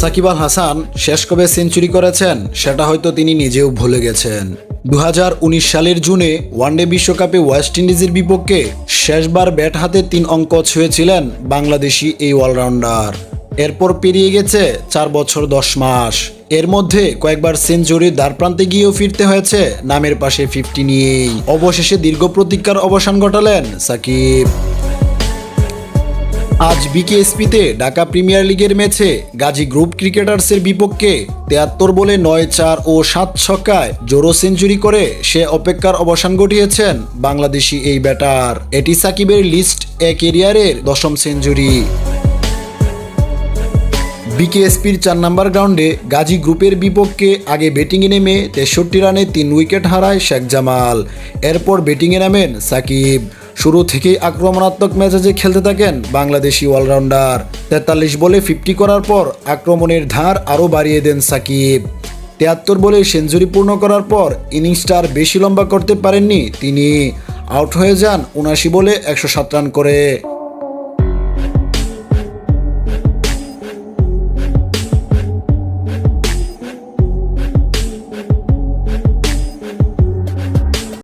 সাকিব আল হাসান শেষ কবে সেঞ্চুরি করেছেন, সেটা হয়তো তিনি নিজেও ভুলে গেছেন। দু হাজার উনিশ সালের জুনে ওয়ানডে বিশ্বকাপে ওয়েস্ট ইন্ডিজের বিপক্ষে শেষবার ব্যাট হাতে তিন অঙ্ক ছুঁয়েছিলেন বাংলাদেশি এই অলরাউন্ডার। এরপর পেরিয়ে গেছে চার বছর দশ মাস। এর মধ্যে কয়েকবার সেঞ্চুরির দ্বারপ্রান্তে গিয়েও ফিরতে হয়েছে। নামের পাশে ফিফটি নিয়েই। অবশেষে দীর্ঘ প্রতীক্ষার অবসান ঘটালেন সাকিব। আজ বিকেএসপিতে ঢাকা প্রিমিয়ার লিগের ম্যাচে গাজী গ্রুপ ক্রিকেটার্সের বিপক্ষে তেয়াত্তর বলে নয় চার ও সাত ছক্কায় জোরো সেঞ্চুরি করে সে অপেক্ষার অবসান ঘটিয়েছেন বাংলাদেশি এই ব্যাটার। এটি সাকিবের লিস্ট এ কেরিয়ারের দশম সেঞ্চুরি। বিকেএসপির চার নম্বর গ্রাউন্ডে গাজী গ্রুপের বিপক্ষে আগে ব্যাটিংয়ে নেমে তেষট্টি রানে তিন উইকেট হারায় শেখ জামাল। এরপর ব্যাটিংয়ে নামেন সাকিব। শুরু থেকেই আক্রমণাত্মক মেজাজে খেলতে থাকেন বাংলাদেশি অলরাউন্ডার। তেতাল্লিশ বলে ফিফটি করার পর আক্রমণের ধার আরও বাড়িয়ে দেন সাকিব। তিয়াত্তর বলে সেঞ্চুরি পূর্ণ করার পর ইনিংসটা আর বেশি লম্বা করতে পারেননি তিনি। আউট হয়ে যান উনাশি বলে একশো সাত রান করে।